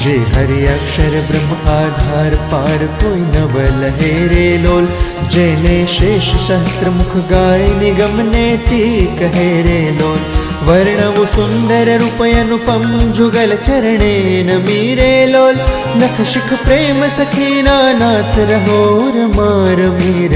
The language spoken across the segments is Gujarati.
જે હરિ અક્ષર બ્રહ્મ આધાર પાર કોઈ નવ લહે રે લોલ જેને શેષ સહસ્ત્ર મુખ ગાય નિગમ ને તી કહે રે લોલ વર્ણવું સુંદર રૂપ અનુપમ જુગલ ચરણે નમી રે લોલ નખ શિખ પ્રેમ સખી નાથ રહોર રમા રમી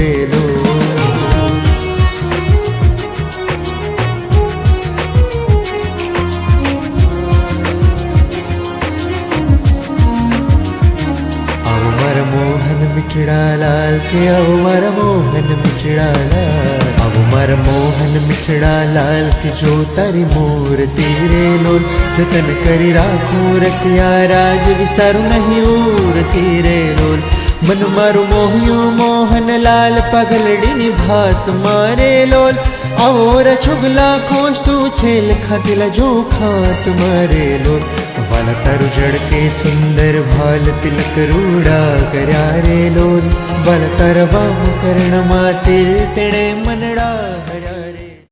મીઠડા લાલ કે આવો મારા મોહન મીઠડા લાલ આવો મારા મોહન મીઠડા લાલ કે જો તારી મૂર્તિ રે લોલ જતન કરી રાખું રસિયા રાજ વિસારું નહીં ઉરતી રે લોલ મન મારું મોહ્યું મોહન લાલ પગલડીની ભાત મારે લોલ આવો રછુગલા ખોશ તું છેલ ખાતીલા જો ખાત મારે લોલ વાલ તારું જડકે સુંદર ભાલ તિલક રૂડા કર્યા રે લોલ વાલ તાર વામ કર્ણમાં તિલ તેણે મનડા